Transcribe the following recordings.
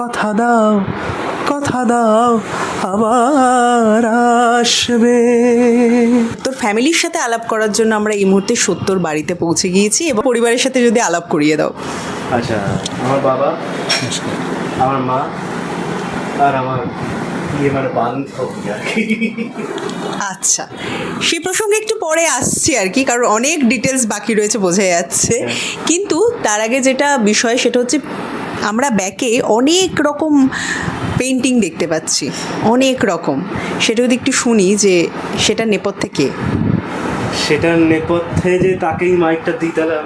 কথা দাও কথা দাও আবার আসবে। তোর ফ্যামিলির সাথে আলাপ করার জন্য আমরা এই মুহূর্তে সত্তর বাড়িতে পৌঁছে গিয়েছি এবং পরিবারের সাথে যদি আলাপ করিয়ে দাও। আচ্ছা আমার বাবা আমার মা আর আমার আচ্ছা সে প্রসঙ্গে একটু পরে আসছি আর কি কারণ অনেক ডিটেলস বাকি রয়েছে বোঝা যাচ্ছে। কিন্তু তার আগে যেটা বিষয় সেটা হচ্ছে আমরা ব্যাকে অনেক রকম পেন্টিং দেখতে পাচ্ছি অনেক রকম। সেটা যদি একটু শুনি যে সেটা নেপথ্যে কে? সেটার নেপথ্যে যে তাকেই মাইকটা দিই তাহলে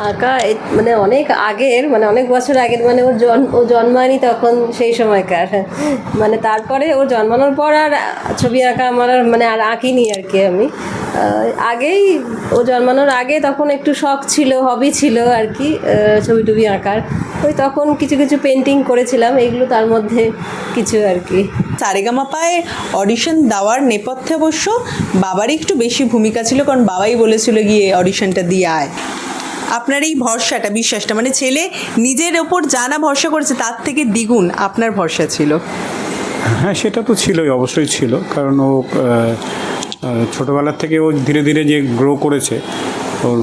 আঁকা মানে অনেক আগের মানে অনেক বছর আগের মানে ওর জন ও জন্মায়নি তখন সেই সময়কার। মানে তারপরে ওর জন্মানোর পর আর ছবি আঁকা আমার আর মানে আর আঁকিনি আর কি আমি। আগেই ও জন্মানোর আগে তখন একটু শখ ছিল হবি ছিল আর কি ছবি টবি আঁকার। ওই তখন কিছু কিছু পেন্টিং করেছিলাম এইগুলো তার মধ্যে কিছু আর কি। সারেগামাপায় অডিশন দেওয়ার নেপথ্যে অবশ্য বাবারই একটু বেশি ভূমিকা ছিল কারণ বাবাই বলেছিল গিয়ে অডিশনটা দিয়ে আয়। আপনার এই ভরসাটা বিশ্বাসটা মানে ছেলে নিজের ওপর জানা ভরসা করেছে তার থেকে দ্বিগুণ আপনার ভরসা ছিল। হ্যাঁ সেটা তো ছিলই অবশ্যই ছিল কারণ ও ছোটোবেলার থেকে ও ধীরে ধীরে যে গ্রো করেছে, ওর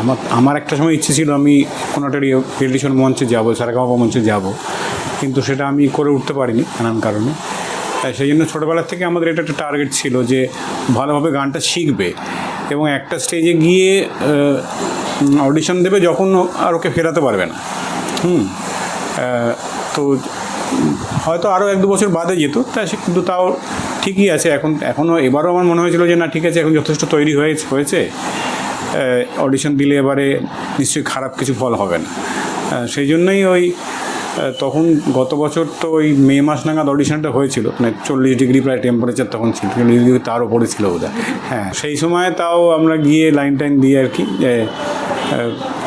আমার আমার একটা সময় ইচ্ছে ছিল আমি কোনো একটা টেলিভিশন মঞ্চে যাব সারাগামা মঞ্চে যাব। কিন্তু সেটা আমি করে উঠতে পারিনি নানান কারণে। তাই সেই জন্য ছোটোবেলার থেকে আমাদের এটা একটা টার্গেট ছিল যে ভালোভাবে গানটা শিখবে এবং একটা স্টেজে গিয়ে অডিশন দেবে যখন আর ওকে ফেরাতে পারবে না। হুম তো হয়তো আরও এক দু বছর বাদে যেত তাই সে কিন্তু তাও ঠিকই আছে, এখন এখনও এবারও আমার মনে হয়েছিল যে না, ঠিক আছে, এখন যথেষ্ট তৈরি হয়ে, হয়েছে। অডিশন দিলে এবারে নিশ্চয়ই খারাপ কিছু ফল হবে না। সেই জন্যই ওই তখন গত বছর তো ওই মে মাস নাগাদ অডিশনটা হয়েছিল মানে চল্লিশ ডিগ্রি প্রায় টেম্পারেচার তখন ছিল, চল্লিশ ডিগ্রি তার উপরে ছিল বোধ হ্যাঁ সেই সময় তাও আমরা গিয়ে লাইন টাইন দিয়ে আর কি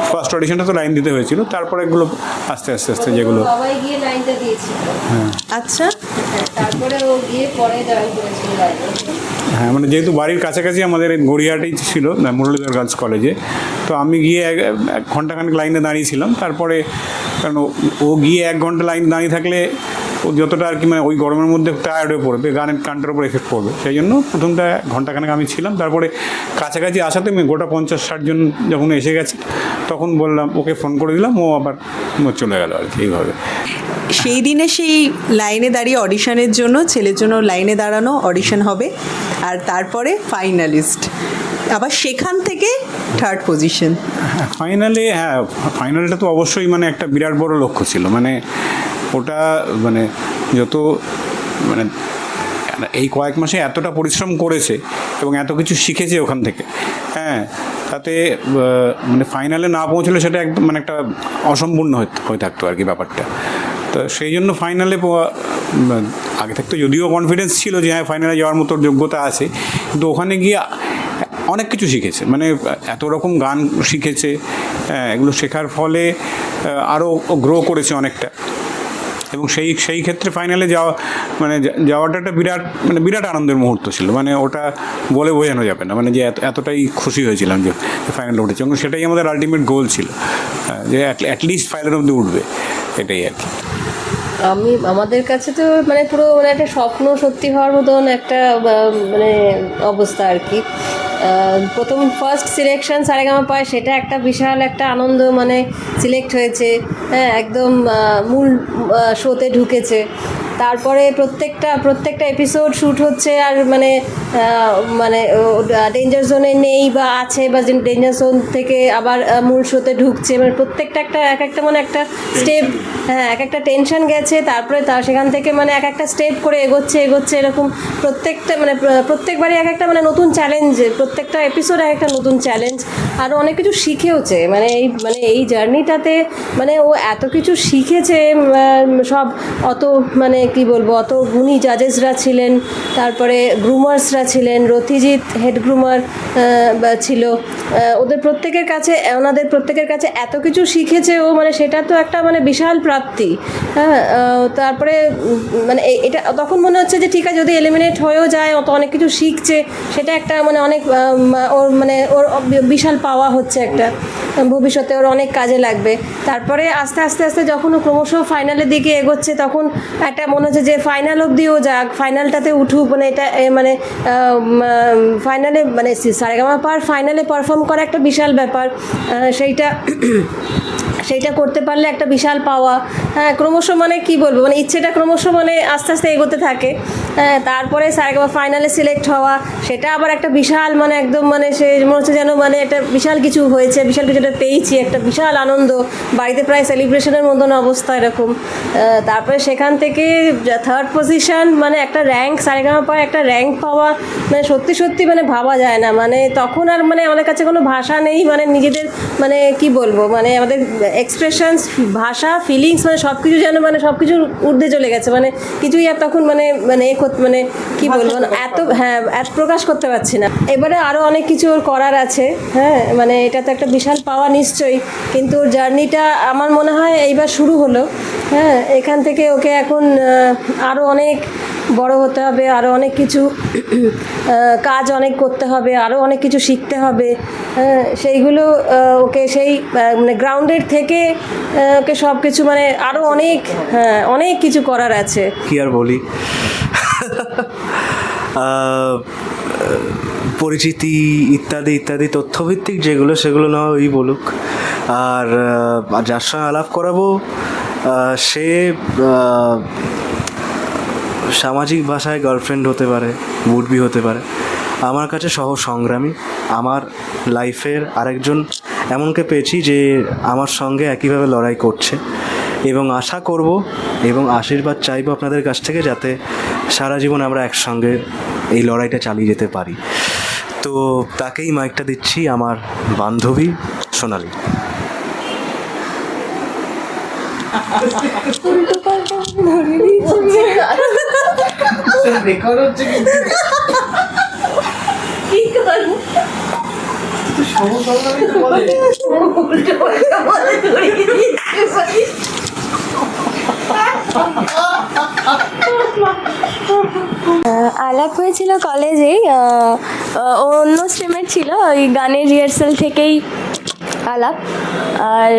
ফার্স্ট অডিশনটা তো লাইন দিতে হয়েছিল তারপরে এগুলো আস্তে আস্তে আস্তে যেগুলো সবাই গিয়ে লাইনটা দিয়েছিল। আচ্ছা। তারপরে ও গিয়ে পরে জয়েন করেছিল হ্যাঁ মানে যেহেতু বাড়ির কাছাকাছি আমাদের এই গড়িয়াহাটেই ছিল না, মুরলীধর গার্লস কলেজে তো আমি গিয়ে এক এক ঘন্টাখানেক লাইনে দাঁড়িয়েছিলাম তারপরে কারণ ও- গিয়ে এক ঘণ্টা লাইন দাঁড়িয়ে থাকলে যতটা আর কি মানে ওই গরমের মধ্যে টায়ার্ড হয়ে পড়বে গানের কানটার উপর এফেক্ট পড়বে। সেই জন্য প্রথমটা ঘন্টাখানেক আমি ছিলাম তারপরে কাছাকাছি আসাতে আমি গোটা পঞ্চাশ ষাট জন যখন এসে গেছে তখন বললাম ওকে ফোন করে দিলাম ও আবার চলে গেল আর কি এইভাবে। সেই দিনে সেই লাইনে দাঁড়িয়ে অডিশনের জন্য ছেলের জন্য লাইনে দাঁড়ানো অডিশন হবে আর তারপরে ফাইনালিস্ট আবার সেখান থেকে থার্ড পজিশন ফাইনালে হ্যাঁ ফাইনালটা তো অবশ্যই মানে একটা বিরাট বড় লক্ষ্য ছিল। মানে ওটা মানে যত মানে এই কয়েক মাসে এতটা পরিশ্রম করেছে এবং এত কিছু শিখেছে ওখান থেকে। হ্যাঁ তাতে মানে ফাইনালে না পৌঁছলে সেটা একদম মানে একটা অসম্পূর্ণ হয়ে থাকতো আর কি ব্যাপারটা। তো সেই জন্য ফাইনালে আগে থাকতে যদিও কনফিডেন্স ছিল যে হ্যাঁ ফাইনালে যাওয়ার মতো যোগ্যতা আছে কিন্তু ওখানে গিয়ে অনেক কিছু শিখেছে। মানে এত রকম গান শিখেছে হ্যাঁ, এগুলো শেখার ফলে আরও গ্রো করেছে অনেকটা। এবং সেই সেই ক্ষেত্রে ফাইনালে যাওয়া মানে যাওয়াটা একটা বিরাট মানে বিরাট আনন্দের মুহূর্ত ছিল। মানে ওটা বলে বোঝানো যাবে না। মানে যে এত- এতটাই খুশি হয়েছিলাম যে ফাইনালে উঠেছে। এবং সেটাই আমাদের আলটিমেট গোল ছিল। যে অ্যাটলিস্ট ফাইনাল অব্দি উঠবে। এটাই আর কি। আমি, আমাদের কাছে তো মানে পুরো মানে একটা স্বপ্ন সত্যি হওয়ার মতন একটা মানে অবস্থা আর কি। প্রথম ফার্স্ট সিলেকশন সারেগামা পায়, সেটা একটা বিশাল একটা আনন্দ মানে সিলেক্ট হয়েছে। হ্যাঁ একদম মূল শোতে ঢুকেছে। তারপরে প্রত্যেকটা প্রত্যেকটা এপিসোড শ্যুট হচ্ছে আর মানে মানে ডেঞ্জার জোনে নেই বা আছে বা ডেঞ্জার জোন থেকে আবার মূল শোতে ঢুকছে। মানে প্রত্যেকটা একটা, এক একটা মানে একটা স্টেপ হ্যাঁ এক একটা টেনশন গেছে, তারপরে তা, সেখান থেকে মানে এক একটা স্টেপ করে এগোচ্ছে এগোচ্ছে এরকম প্রত্যেকটা মানে প্রত্যেকবারই এক একটা মানে নতুন চ্যালেঞ্জ প্রত্যেকটা এপিসোড এক একটা নতুন চ্যালেঞ্জ আরও অনেক কিছু শিখেওছে। মানে এই মানে এই জার্নিটাতে মানে ও এত কিছু শিখেছে সব অত মানে কি বলব, অত গুণী জাজেসরা ছিলেন, তারপরে গ্রুমার্সরা ছিলেন রথিজিৎ হেড গ্রুমার ছিল। ওদের প্রত্যেকের কাছে, ওনাদের প্রত্যেকের কাছে এত কিছু শিখেছে ও মানে সেটা তো একটা মানে বিশাল প্রাপ্তি। হ্যাঁ তারপরে মানে এটা তখন মনে হচ্ছে যে ঠিক আছে, যদি এলিমিনেট হয়েও যায়, অত অনেক কিছু শিখছে, সেটা একটা মানে অনেক ওর মানে ওর বিশাল পাওয়া হচ্ছে একটা। ভবিষ্যতে ওর অনেক কাজে লাগবে। তারপরে আস্তে আস্তে আস্তে যখন ও ক্রমশ ফাইনালের দিকে এগোচ্ছে, তখন একটা মনে হচ্ছে যে ফাইনাল অবধিও যাক ফাইনালটাতে উঠুক মানে এটা মানে ফাইনালে মানে সারেগামা পার ফাইনালে পারফর্ম করা একটা বিশাল ব্যাপার। সেইটা সেইটা করতে পারলে একটা বিশাল পাওয়া। হ্যাঁ ক্রমশ মানে কি বলব? মানে ইচ্ছেটা ক্রমশ মানে আস্তে আস্তে এগোতে থাকে। হ্যাঁ তারপরে সারেগামা ফাইনালে সিলেক্ট হওয়া, সেটা আবার একটা বিশাল মানে একদম মানে সে মনে হচ্ছে যেন মানে একটা বিশাল কিছু হয়েছে, বিশাল কিছু একটা পেয়েছি, একটা বিশাল আনন্দ। বাড়িতে প্রায় সেলিব্রেশনের মতন অবস্থা এরকম। তারপরে সেখান থেকে থার্ড পজিশন মানে একটা র্যাঙ্ক সারেগামা পায় একটা র্যাঙ্ক পাওয়া মানে সত্যি সত্যি মানে ভাবা যায় না। মানে তখন আর মানে আমাদের কাছে কোনো ভাষা নেই মানে নিজেদের মানে কি বলব? মানে আমাদের এক্সপ্রেশনস ভাষা ফিলিংস মানে সব কিছু যেন মানে সব কিছুর ঊর্ধ্বে চলে গেছে। মানে কিছুই আর তখন মানে মানে এ মানে কি বলব না এত হ্যাঁ এত প্রকাশ করতে পারছি না। এবারে আরও অনেক কিছু ওর করার আছে হ্যাঁ মানে এটা তো একটা বিশাল পাওয়া নিশ্চয়ই কিন্তু ওর জার্নিটা আমার মনে হয় এইবার শুরু হলো হ্যাঁ এখান থেকে ওকে এখন আরও অনেক বড় হতে হবে আরও অনেক কিছু কাজ অনেক করতে হবে আরও অনেক কিছু শিখতে হবে হ্যাঁ, সেইগুলো ওকে সেই মানে গ্রাউন্ডের থেকে আহ, ওকে সব কিছু মানে আরও অনেক হ্যাঁ অনেক কিছু করার আছে। কি আর বলি? পরিচিতি ইত্যাদি ইত্যাদি তথ্যভিত্তিক যেগুলো সেগুলো না ওই বলুক। আর যার সঙ্গে আলাপ করাবো সে সামাজিক ভাষায় গার্লফ্রেন্ড হতে পারে বুটবি হতে পারে। আমার কাছে সহ সংগ্রামী আমার লাইফের আরেকজন এমনকে পেয়েছি যে আমার সঙ্গে একইভাবে লড়াই করছে এবং আশা করব এবং আশীর্বাদ চাইব আপনাদের কাছ থেকে যাতে সারা জীবন আমরা একসঙ্গে এই লড়াইটা চালিয়ে যেতে পারি। তো তাকেই মাইকটা দিচ্ছি আমার বান্ধবী সোনালি। আলাপ হয়েছিল কলেজেই অন্য স্ট্রিমের ছিল, ওই গানের রিহার্সাল থেকেই আলাপ। আর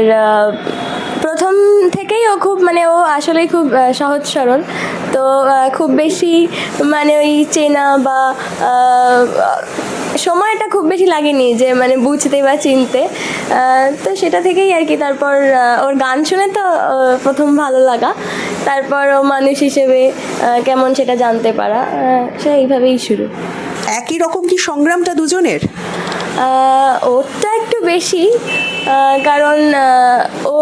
প্রথম থেকেই ও খুব মানে ও আসলেই খুব সহজ সরল। তো খুব বেশি মানে ওই চেনা বা সময়টা খুব বেশি লাগেনি যে মানে বুঝতে বা চিনতে। তো সেটা থেকেই আর কি তারপর ওর গান শুনে তো প্রথম ভালো লাগা। তারপর ও মানুষ হিসেবে কেমন সেটা জানতে পারা। সেটা এইভাবেই শুরু। একই রকম কি সংগ্রামটা দুজনের? ওরটা একটু বেশি কারণ ও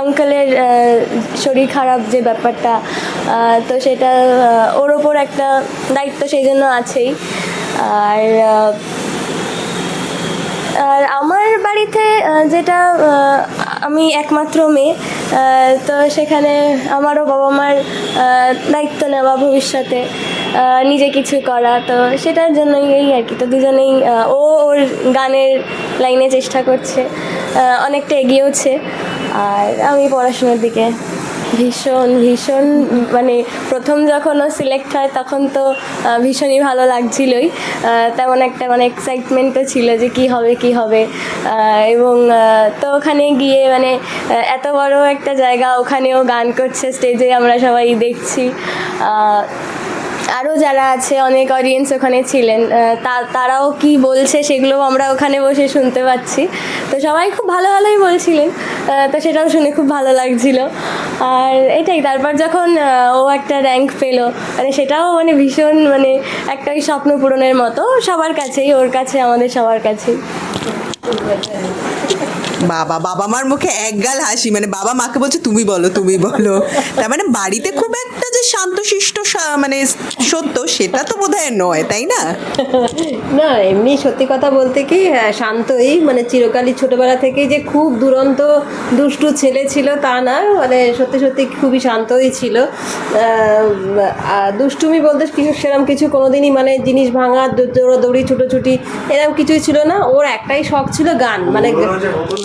আঙ্কেলের শরীর খারাপ যে ব্যাপারটা তো সেটা ওর ওপর একটা দায়িত্ব সেই জন্য আছেই। আর আর আমার বাড়িতে যেটা আমি একমাত্র মেয়ে তো সেখানে আমারও বাবা মার দায়িত্ব নেওয়া ভবিষ্যতে নিজে কিছু করা, তো সেটার জন্যই এই আর কি। তো দুজনেই ও ওর গানের লাইনে চেষ্টা করছে অনেকটা এগিয়েওছে আর আমি পড়াশোনার দিকে ভীষণ ভীষণ মানে প্রথম যখন ও সিলেক্ট হয় তখন তো ভীষণই ভালো লাগছিলই। তেমন একটা মানে এক্সাইটমেন্টও ছিল যে কি হবে কি হবে। এবং তো ওখানে গিয়ে মানে এত বড় একটা জায়গা, ওখানেও গান করছে স্টেজে আমরা সবাই দেখছি। আরও যারা আছে, অনেক অডিয়েন্স ওখানে ছিলেন তারাও কি বলছে সেগুলোও আমরা ওখানে বসে শুনতে পাচ্ছি। তো সবাই খুব ভালো ভালোই বলছিলেন তো সেটাও শুনে খুব ভালো লাগছিল। আর এটাই, তারপর যখন ও একটা র্যাঙ্ক পেল মানে সেটাও মানে ভীষণ মানে একটা স্বপ্ন পূরণের মতো, সবার কাছেই, ওর কাছে, আমাদের সবার কাছেই। বাবা বাবা মার মুখে একগাল হাসি মানে বাবা মাকে বলছে তুমি বলো তুমি বলো। তার মানে বাড়িতে খুব একটা যে শান্তশিষ্ট মানে সত্য সেটা তো বোধহয় নয় তাই না? না এমনি সত্যি কথা বলতে কি হ্যাঁ শান্তই মানে চিরকালই ছোটবেলা থেকেই যে খুব দুরন্ত দুষ্টু ছেলে ছিল তা না মানে সত্যি সত্যি খুবই শান্তই ছিল। দুষ্টুমি বলতে কিছু সেরকম কিছু কোনোদিনই মানে জিনিস ভাঙা দৌড়াদৌড়ি ছুটোছুটি এরকম কিছুই ছিল না। ওর একটাই শখ ছিল গান মানে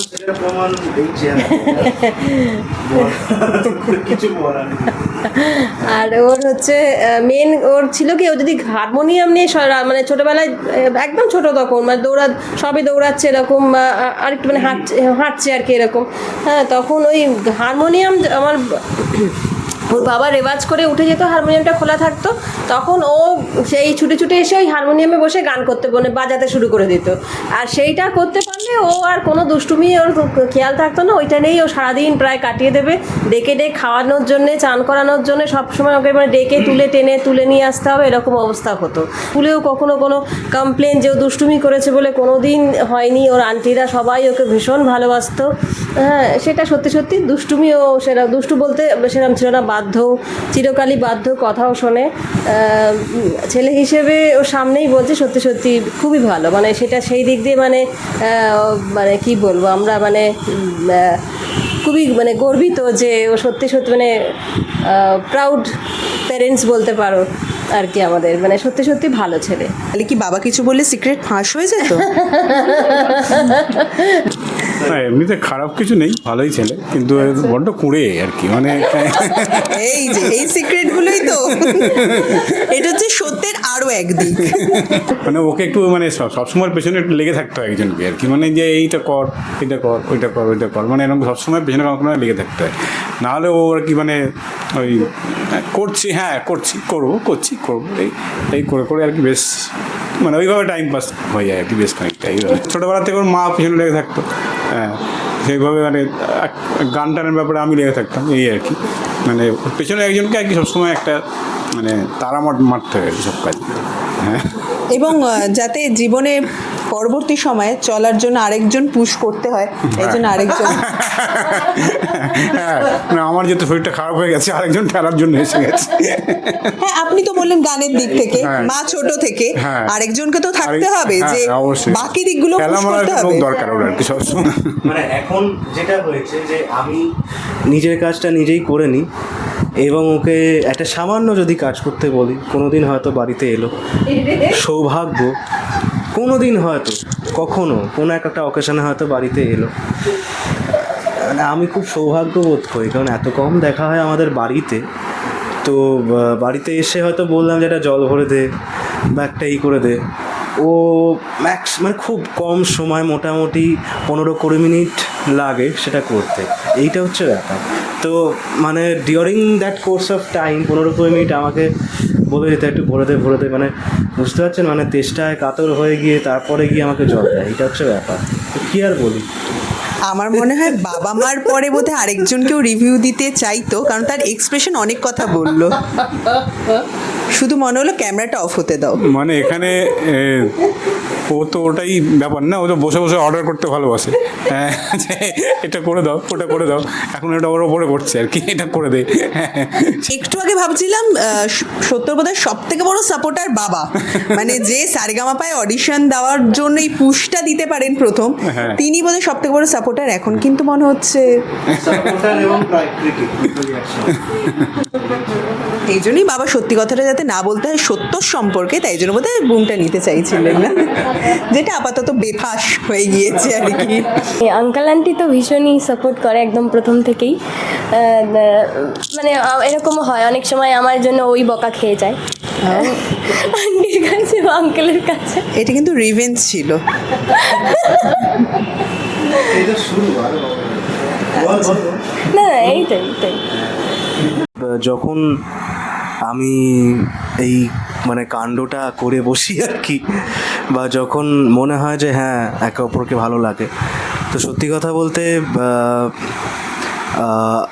কিছু বলার আর ওর হচ্ছে মেন ওর ছিল কি ও যদি হারমোনিয়াম নিয়ে সরা- মানে ছোটবেলায় একদম ছোট তখন মানে দৌড়া সবে দৌড়াচ্ছে এরকম বা আ- আর একটু মানে হাঁটছে হাঁটছে আর কি এরকম। হ্যাঁ তখন ওই হারমোনিয়াম আমার ওর বাবা রেওয়াজ করে উঠে যেত হারমোনিয়ামটা খোলা থাকতো। তখন ও সেই ছুটে ছুটে এসে ওই হারমোনিয়ামে বসে গান করতে মানে বাজাতে শুরু করে দিত। আর সেইটা করতে পারলে ও আর কোনো দুষ্টুমি ওর খেয়াল থাকতো না, ওইটা নিয়েই ও সারাদিন প্রায় কাটিয়ে দেবে। ডেকে ডেকে খাওয়ানোর জন্য, চান করানোর জন্য সবসময় ওকে মানে ডেকে তুলে টেনে তুলে নিয়ে আসতে হবে, এরকম অবস্থা হতো। স্কুলেও কখনো কোনো কমপ্লেন যে ও দুষ্টুমি করেছে বলে কোনো দিন হয়নি। ওর আন্টিরা সবাই ওকে ভীষণ ভালোবাসতো। হ্যাঁ সেটা সত্যি সত্যি দুষ্টুমিও সেরা দুষ্টু বলতে সেরকম ছিল না, বাধ্য, চিরকালই বাধ্য কথাও শোনে। ছেলে হিসেবে ওর সামনেই বলছে সত্যি সত্যি খুবই ভালো। মানে সেটা সেই দিক দিয়ে মানে মানে কি বলব আমরা মানে খুবই মানে গর্বিত যে ও সত্যি সত্যি মানে প্রাউড প্যারেন্টস বলতে পারো আর কি আমাদের। মানে সত্যি সত্যি ভালো ছেলে। তাহলে কি বাবা কিছু বললে সিক্রেট ফাঁস হয়ে যেত না এমনিতে খারাপ কিছু নেই ভালোই ছেলে কিন্তু বড্ড কুঁড়ে আর কি মানে এই যে এই সিক্রেট গুলোই তো। এটা হচ্ছে সত্যের আরও একদিক। মানে ওকে একটু মানে সব সবসময় পেছনে একটু লেগে থাকতে হয় একজনকে আর কি মানে যে এইটা কর এটা কর ওইটা কর ওইটা কর মানে এরকম সবসময় পেছনে কোনো কোনো লেগে থাকতে হয়। নাহলে ও আর কি মানে ওই করছি হ্যাঁ করছি করব করছি করব এই এই করে করে আর কি বেশ মানে ওইভাবে টাইম পাস হয়ে যায় আর কি বেশ খানিকটা এইভাবে। ছোটোবেলা থেকে ওর মা পিছনে লেগে থাকতো। হ্যাঁ। সেইভাবে মানে গান টানের ব্যাপারে আমি লেগে থাকতাম, এই আর কি। মানে পেছনে একজনকে আর কি সবসময় একটা মানে তারা মার মারতে হয় সব কাজ। হ্যাঁ। এবং যাতে জীবনে পরবর্তী সময়ে চলার জন্য আরেকজন পুশ করতে হয় এই জন্য আরেকজন হ্যাঁ না আমার যেহেতু শরীরটা খারাপ হয়ে গেছে আরেকজন ঠেলার জন্য এসে গেছে হ্যাঁ আপনি তো বললেন গানের দিক থেকে হ্যাঁ। মা ছোট থেকে হ্যাঁ। আরেকজনকে তো থাকতে হবে যে হ্যাঁ, অবশ্যই। বাকি দিকগুলো পুশ করতে হবে দরকার ওর আর কি মানে এখন যেটা হয়েছে যে আমি নিজের কাজটা নিজেই করে নিই এবং ওকে একটা সামান্য যদি কাজ করতে বলি কোনো দিন হয়তো বাড়িতে এলো। সৌভাগ্য কোনো দিন হয়তো, কখনো, কোনো এক একটা অকেশনে হয়তো বাড়িতে এলো। আমি খুব সৌভাগ্য বোধ করি, কারণ এত কম দেখা হয় আমাদের বাড়িতে। তো বাড়িতে এসে হয়তো বললাম যে একটা জল ভরে দে বা একটা ই করে দে। ও ম্যাক্স মানে খুব কম সময়, মোটামুটি পনেরো কুড়ি মিনিট লাগে সেটা করতে। এইটা হচ্ছে ব্যাপার। তো মানে during that course of time পনেরো কুড়ি মিনিট আমাকে বলে যেতে একটু ভরে দে ভরে দে মানে বুঝতে পারছেন? মানে তেষ্টায় কাতর হয়ে গিয়ে তারপরে গিয়ে আমাকে জল দেয়। এটা হচ্ছে ব্যাপার। তো কী আর বলি? আমার মনে হয় বাবা মার পরে বোধহয় আরেকজনকেও রিভিউ দিতে চাইতো, কারণ তার এক্সপ্রেশন অনেক কথা বলল। শুধু মনে হলো ক্যামেরাটা অফ হতে দাও। মানে এখানে ও তো ওটাই ব্যাপার না ও তো বসে বসে অর্ডার করতে ভালোবাসে। হ্যাঁ এটা করে দাও ওটা করে দাও। এখন এটা ওর ওপরে করছে আর কি এটা করে দে। হ্যাঁ একটু আগে ভাবছিলাম আহ, স- সত্যর বোধহয় সব থেকে বড় সাপোর্টার বাবা। মানে যে সারেগামাপায় অডিশন দেওয়ার জন্য এই পুশটা দিতে পারেন প্রথম হ্যাঁ। তিনি বোধহয় সব থেকে বড় সাপোর্টার এখন কিন্তু মনে হচ্ছে। সাপোর্টার এবং এই জন্যই বাবা সত্যি কথাটা যাতে না বলতে হয় সত্য সম্পর্কে তাই জন্য বোধহয় বুমটা নিতে চাইছিলেন। না যেটা আপাতত বেফাস হয়ে গিয়েছে আর কি। আঙ্কাল আন্টি তো ভীষণই সাপোর্ট করে একদম প্রথম থেকেই। মানে এরকমও হয় অনেক সময় আমার জন্য ওই বকা খেয়ে যায়। আন্টির কাছে বা আঙ্কেলের কাছে। এটা কিন্তু রিভেঞ্জ ছিল। না না এইটাই এইটাই। যখন আমি এই মানে কাণ্ডটা করে বসি আর কি। বা যখন মনে হয় যে হ্যাঁ একে অপরকে ভালো লাগে। তো সত্যি কথা বলতে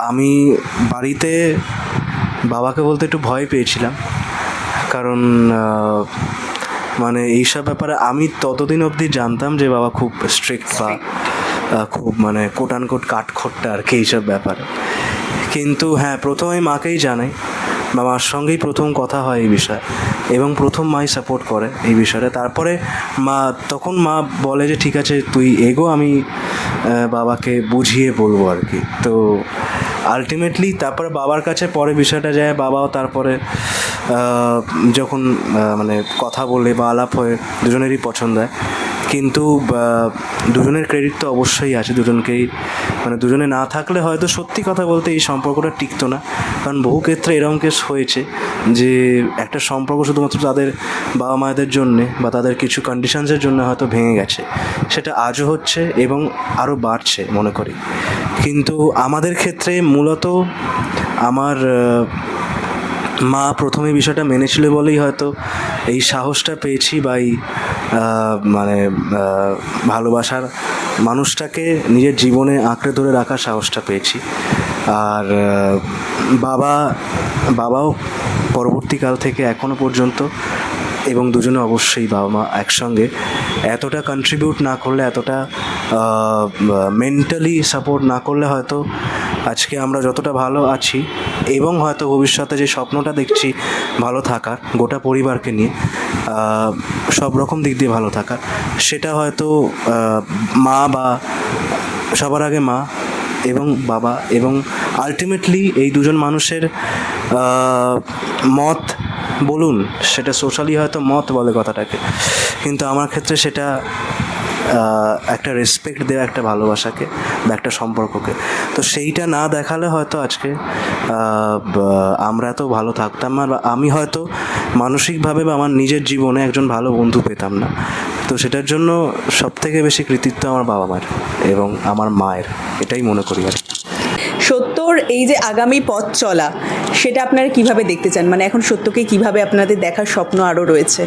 আমি বাড়িতে বাবাকে বলতে একটু ভয় পেয়েছিলাম। কারণ মানে এইসব ব্যাপারে আমি ততদিন অবধি জানতাম যে বাবা খুব স্ট্রিক্ট বা খুব মানে কোটান কোট কাঠখোট্টা আর কি এইসব ব্যাপারে। কিন্তু হ্যাঁ প্রথমে মাকেই জানাই। বা মার সঙ্গেই প্রথম কথা হয় এই বিষয়ে। এবং প্রথম মাই সাপোর্ট করে এই বিষয়ে। তারপরে মা, তখন মা বলে যে, ঠিক আছে, তুই এগো, আমি বাবাকে বুঝিয়ে বলব আর কি। তো আলটিমেটলি তারপরে বাবার কাছে পরে বিষয়টা যায়। বাবাও তারপরে যখন মানে কথা বলে বা আলাপ হয়ে, দুজনেরই পছন্দ হয়। কিন্তু দুজনের ক্রেডিট তো অবশ্যই আছে। দুজনকেই মানে দুজনে না থাকলে হয়তো সত্যি কথা বলতে এই সম্পর্কটা টিকতো না। কারণ বহু ক্ষেত্রে এরকম কেস হয়েছে যে, একটা সম্পর্ক শুধুমাত্র তাদের বাবা মায়েদের জন্যে বা তাদের কিছু কন্ডিশনসের জন্য হয়তো ভেঙে গেছে। সেটা আজও হচ্ছে এবং আরও বাড়ছে মনে করি। কিন্তু আমাদের ক্ষেত্রে মূলত আমার মা প্রথমে বিষয়টা মেনেছিল বলেই হয়তো এই সাহসটা পেয়েছি বা এই মানে ভালোবাসার মানুষটাকে নিজের জীবনে আঁকড়ে ধরে রাখার সাহসটা পেয়েছি। আর বাবা, বাবাও পরবর্তীকাল থেকে এখনও পর্যন্ত এবং দুজনে অবশ্যই বাবা মা একসঙ্গে এতটা কন্ট্রিবিউট না করলে, এতটা মেন্টালি সাপোর্ট না করলে হয়তো আজকে আমরা যতটা ভালো আছি এবং হয়তো ভবিষ্যতে যে স্বপ্নটা দেখছি ভালো থাকার, গোটা পরিবারকে নিয়ে সব রকম দিক দিয়ে ভালো থাকার, সেটা হয়তো মা বা সবার আগে মা এবং বাবা এবং আলটিমেটলি এই দুজন মানুষের মত বলুন, সেটা সোশ্যালি হয়তো মত বলে কথাটাকে, কিন্তু আমার ক্ষেত্রে সেটা একটা রেসপেক্ট দেওয়া একটা ভালোবাসাকে বা একটা সম্পর্ককে তো সেইটা না দেখালে হয়তো আজকে আমরা তো ভালো থাকতাম না বা আমি হয়তো মানসিকভাবে বা আমার নিজের জীবনে একজন ভালো বন্ধু পেতাম না তো সেটার জন্য সব থেকে বেশি কৃতিত্ব আমার বাবা মায়ের এবং আমার মায়ের, এটাই মনে করি আর। সত্যর এই যে আগামী পথ চলা সেটা আপনারা কীভাবে দেখতে চান? মানে এখন সত্যকে কীভাবে আপনাদের দেখার স্বপ্ন আরও রয়েছে?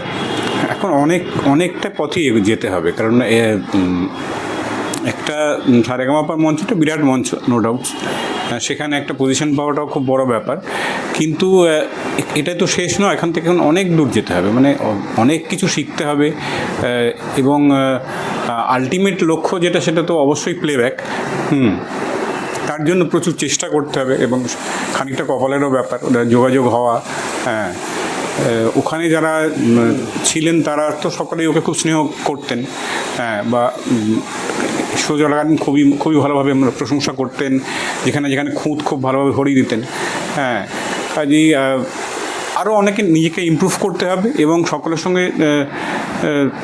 এখন অনেক, অনেকটা পথই যেতে হবে। কারণ একটা সারেগামাপার মঞ্চটা বিরাট মঞ্চ নো ডাউট সেখানে একটা পজিশন পাওয়াটাও খুব বড় ব্যাপার। কিন্তু এটা তো শেষ নয়, এখান থেকে এখন অনেক দূর যেতে হবে। মানে অনেক কিছু শিখতে হবে এবং আলটিমেট লক্ষ্য যেটা, সেটা তো অবশ্যই প্লেব্যাক হুম। তার জন্য প্রচুর চেষ্টা করতে হবে এবং খানিকটা কপালেরও ব্যাপার যোগাযোগ হওয়া হ্যাঁ। ওখানে যারা ছিলেন তারা তো সকলেই ওকে খুব স্নেহ করতেন হ্যাঁ বা সোজা লাগান খুবই খুবই ভালোভাবে প্রশংসা করতেন, যেখানে যেখানে খুঁত খুব ভালোভাবে ভরিয়ে দিতেন হ্যাঁ। কাজেই আরও অনেকে নিজেকে ইম্প্রুভ করতে হবে এবং সকলের সঙ্গে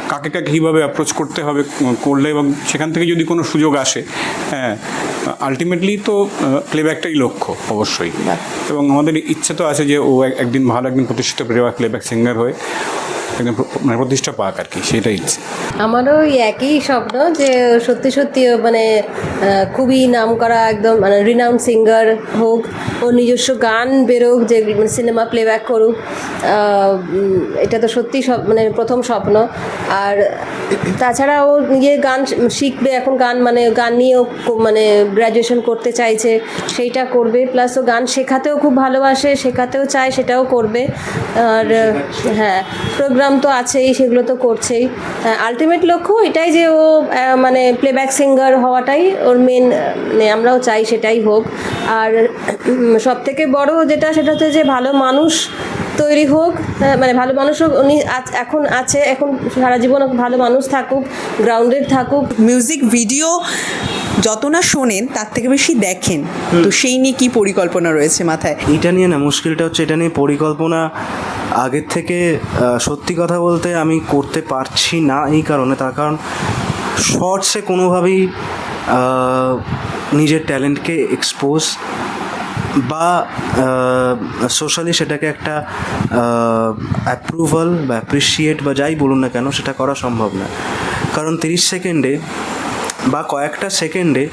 কাকে কাকে কীভাবে অ্যাপ্রোচ করতে হবে করলে এবং সেখান থেকে যদি কোনো সুযোগ আসে হ্যাঁ আলটিমেটলি তো প্লেব্যাকটাই লক্ষ্য অবশ্যই। এবং আমাদের ইচ্ছে তো আছে যে ও একদিন ভালো একদিন প্রতিষ্ঠিত প্লেব্যাক সিঙ্গার হয়ে একদিন মানে প্রতিষ্ঠা পাক আর কি, সেটাই আমারও একই স্বপ্ন যে সত্যি সত্যি মানে খুবই নাম করা একদম মানে রিনাউন্ড সিঙ্গার হোক, ও নিজস্ব গান বেরোক, যে সিনেমা প্লেব্যাক করুক এটা তো সত্যি সব মানে প্রথম স্বপ্ন। আর তাছাড়া ও নিজে গান শিখবে, এখন গান মানে গান নিয়েও মানে গ্র্যাজুয়েশন করতে চাইছে, সেইটা করবে। প্লাস ও গান শেখাতেও খুব ভালোবাসে, শেখাতেও চায়, সেটাও করবে। আর হ্যাঁ প্রোগ্রাম তো আছেই, সেগুলো তো করছেই। আলটিমেট লক্ষ্য এটাই যে ও মানে প্লেব্যাক সিঙ্গার হওয়াটাই ওর মেন মানে আমরাও চাই সেটাই হোক। আর সব থেকে বড় যেটা, সেটা হচ্ছে যে ভালো মানুষ তৈরি হোক হ্যাঁ, মানে ভালো মানুষ হোক উনি আজ- এখন আছে এখন সারা জীবন ভালো মানুষ থাকুক গ্রাউন্ডেড থাকুক। মিউজিক ভিডিও যত না শোনেন তার থেকে বেশি দেখেন। তো সেই নিয়ে কি পরিকল্পনা রয়েছে মাথায়? এটা নিয়ে না মুশকিলটা হচ্ছে এটা নিয়ে পরিকল্পনা আগের থেকে সত্যি কথা বলতে আমি করতে পারছি না এই কারণে। তার কারণ শর্টসে কোনোভাবেই নিজের ট্যালেন্টকে এক্সপোজ বা সোশ্যালি সেটাকে একটা অ্যাপ্রুভাল বা অ্যাপ্রিসিয়েট বা যাই বলুন না কেন সেটা করা সম্ভব না। কারণ তিরিশ সেকেন্ডে বা কয়েকটা সেকেন্ডে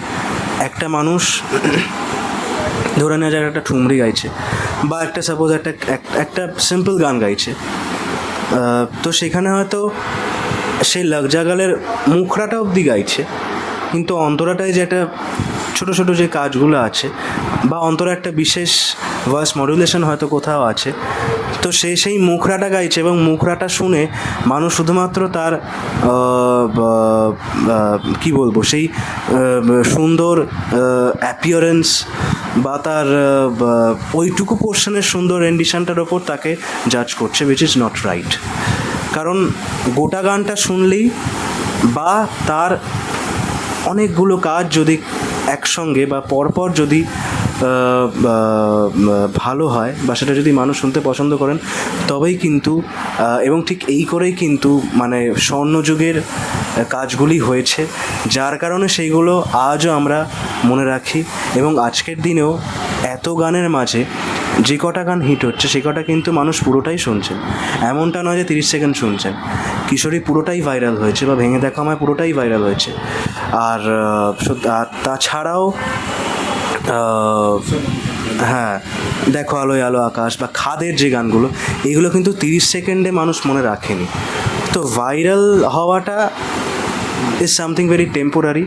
একটা মানুষ ধরে নেওয়া যায় একটা ঠুমরি গাইছে বা একটা সাপোজ একটা একটা সিম্পল গান গাইছে। তো সেখানে হয়তো সেই লগজাগালের মুখরাটা অবধি গাইছে। কিন্তু অন্তরাটায় যে একটা ছোটো ছোটো যে কাজগুলো আছে, বা অন্তরা একটা বিশেষ ভয়েস মডুলেশন হয়তো কোথাও আছে, তো সে সেই মুখরাটা গাইছে এবং মুখরাটা শুনে মানুষ শুধুমাত্র তার কি বলব, সেই সুন্দর অ্যাপিয়ারেন্স বা তার ওইটুকু পোর্শনের সুন্দর রেন্ডিশনটার ওপর তাকে জাজ করছে উইচ ইজ নট রাইট কারণ গোটা গানটা শুনলেই বা তার অনেকগুলো কাজ যদি একসঙ্গে বা পরপর যদি ভালো হয় বা সেটা যদি মানুষ শুনতে পছন্দ করেন, তবেই কিন্তু এবং ঠিক এই করেই কিন্তু মানে স্বর্ণযুগের কাজগুলি হয়েছে, যার কারণে সেইগুলো আজও আমরা মনে রাখি এবং আজকের দিনেও এত গানের মাঝে যে কটা গান হিট হচ্ছে, সে কটা কিন্তু মানুষ পুরোটাই শুনছেন এমনটা নয় যে তিরিশ সেকেন্ড শুনছেন। কিশোরী পুরোটাই ভাইরাল হয়েছে বা ভেঙে দেখা আমায় পুরোটাই ভাইরাল হয়েছে। আর তাছাড়াও হ্যাঁ দেখো আলোয় আলো আকাশ বা খাদের যে গানগুলো, এগুলো কিন্তু তিরিশ সেকেন্ডে মানুষ মনে রাখেনি। তো ভাইরাল হওয়াটা ইজ সামথিং ভেরি টেম্পোরারি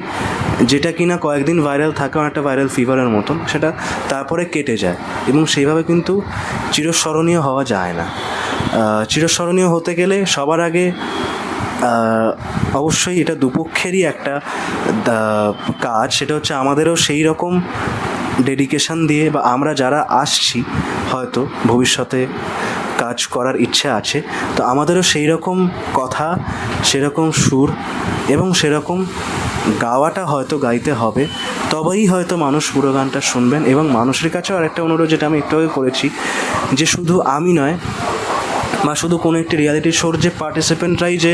যেটা কিনা কয়েকদিন ভাইরাল থাকে একটা ভাইরাল ফিভারের মতন, সেটা তারপরে কেটে যায়। এবং সেইভাবে কিন্তু চিরস্মরণীয় হওয়া যায় না। চিরস্মরণীয় হতে গেলে সবার আগে অবশ্যই এটা দুপক্ষেরই একটা কাজ। সেটা হচ্ছে আমাদেরও সেই রকম ডেডিকেশন দিয়ে বা আমরা যারা আসছি, হয়তো ভবিষ্যতে কাজ করার ইচ্ছে আছে, তো আমাদেরও সেই রকম কথা, সেরকম সুর এবং সেরকম গাওয়াটা হয়তো গাইতে হবে, তবেই হয়তো মানুষ পুরো গানটা শুনবেন এবং মানুষের কাছেও আরেকটা অনুরোধ যেটা আমি একটু আগে করেছি, যে শুধু আমি নয়, বা শুধু কোনো একটি রিয়ালিটি শোর যে পার্টিসিপেন্টরাই যে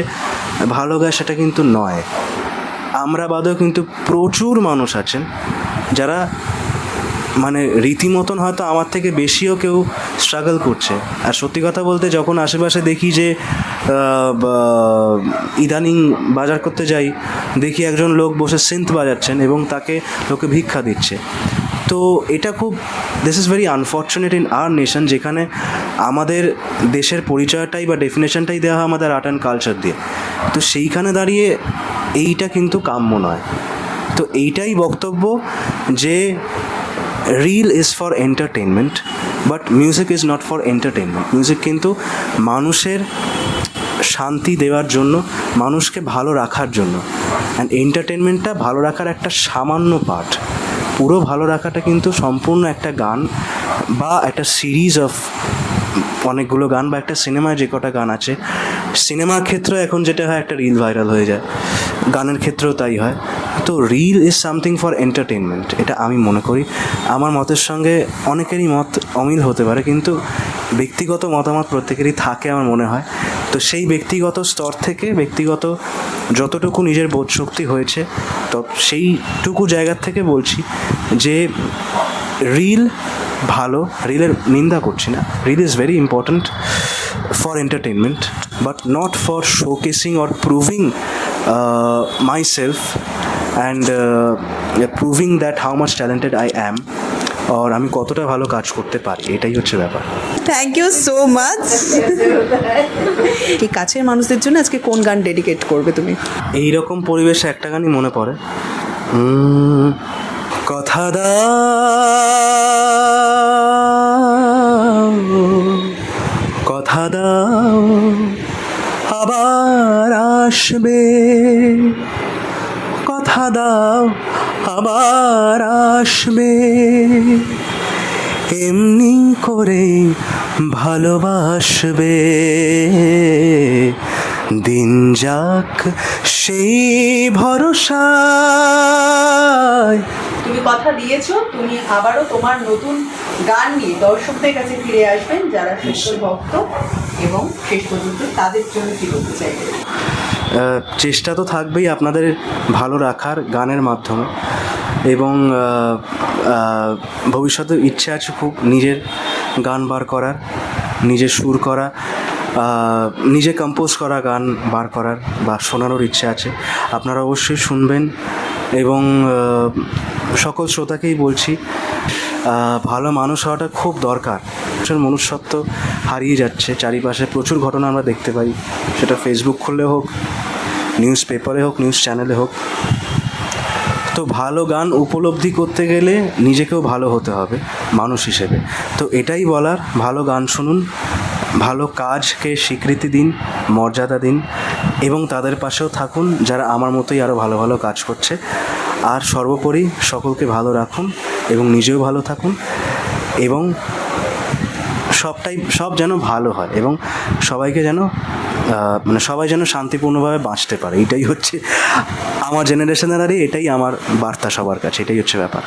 ভালো গায় সেটা কিন্তু নয়। আমরা বাদেও কিন্তু প্রচুর মানুষ আছেন, যারা মানে রীতিমতন হয়তো আমার থেকে বেশিও কেউ স্ট্রাগল করছে। আর সত্যি কথা বলতে যখন আশেপাশে দেখি যে ইদানিং বাজার করতে যাই, দেখি একজন লোক বসে সিন্থ বাজাচ্ছেন এবং তাকে লোকে ভিক্ষা দিচ্ছে। তো এটা খুব this is very unfortunate in our nation যেখানে আমাদের দেশের পরিচয়টাই বা ডেফিনেশনটাই দেওয়া হয় আমাদের আর্ট অ্যান্ড কালচার দিয়ে। তো সেইখানে দাঁড়িয়ে এইটা কিন্তু কাম্য নয়। তো এইটাই বক্তব্য যে reel is for entertainment but music is not for entertainment music কিন্তু মানুষের শান্তি দেওয়ার জন্য, মানুষকে ভালো রাখার জন্য। অ্যান্ড এন্টারটেনমেন্টটা ভালো রাখার একটা সামান্য পার্ট পুরো ভালো রাখাটা কিন্তু সম্পূর্ণ একটা গান বা একটা সিরিজ অফ অনেকগুলো গান বা একটা সিনেমায় যে কটা গান আছে। সিনেমার ক্ষেত্রে এখন যেটা হয়, একটা রিল ভাইরাল হয়ে যায়। গানের ক্ষেত্রেও তাই হয়। তো reel is something for entertainment এটা আমি মনে করি। আমার মতের সঙ্গে অনেকেরই মত অমিল হতে পারে, কিন্তু ব্যক্তিগত মতামত প্রত্যেকেরই থাকে আমার মনে হয়। তো সেই ব্যক্তিগত স্তর থেকে ব্যক্তিগত যতটুকু নিজের বোধশক্তি হয়েছে, তো সেইটুকু জায়গার থেকে বলছি যে রিল ভালো রিলের নিন্দা করছি না। Reel is very important for entertainment but not for showcasing or proving myself and proving that how much talented I am আর আমি কতটা ভালো কাজ করতে পারি এটাই হচ্ছে ব্যাপার। থ্যাংক ইউ সো মাচ এই কাছের মানুষদের জন্য আজকে কোন গান ডেডিকেট করবে তুমি? এই রকম পরিবেশে একটা গানই মনে পড়ে। কথা দাও কথা দাও আবার আসবে। কথা দাও আবার আসবে। এমনি করে ভালোবাসবে। দিন যাক সেই ভরসায়। তুমি কথা দিয়েছ তুমি আবারও তোমার নতুন গান নিয়ে দর্শকদের কাছে ফিরে আসবেন যারা শেষ ভক্ত এবং শেষ পর্যন্ত তাদের জন্য কি বলতে চাইবে? আহ, চেষ্টা তো থাকবেই আপনাদের ভালো রাখার গানের মাধ্যমে। এবং ভবিষ্যতে ইচ্ছে আছে খুব নিজের গান বার করার, নিজের সুর করা নিজে কম্পোজ করা গান বার করার বা শোনানোর ইচ্ছে আছে। আপনারা অবশ্যই শুনবেন এবং সকল শ্রোতাকেই বলছি ভালো মানুষ হওয়াটা খুব দরকার। মানুষের মনুষ্যত্ব হারিয়ে যাচ্ছে। চারিপাশে প্রচুর ঘটনা আমরা দেখতে পাই। সেটা ফেসবুক খুললে হোক নিউজ পেপারে হোক নিউজ চ্যানেলে হোক। তো ভালো গান উপলব্ধি করতে গেলে নিজেকেও ভালো হতে হবে, মানুষ হিসেবে। তো এটাই বলার, ভালো গান শুনুন, ভালো কাজকে স্বীকৃতি দিন, মর্যাদা দিন, এবং তাদের পাশেও থাকুন, যারা আমার মতোই আরও ভালো ভালো কাজ করছে। আর সর্বোপরি সকলকে ভালো রাখুন। এবং নিজেও ভালো থাকুন এবং সবটাই, সব যেন ভালো হয় এবং সবাইকে যেন মানে সবাই যেন শান্তিপূর্ণভাবে বাঁচতে পারে। এটাই হচ্ছে আমার জেনারেশনের আর এটাই আমার বার্তা সবার কাছে, এটাই হচ্ছে ব্যাপার।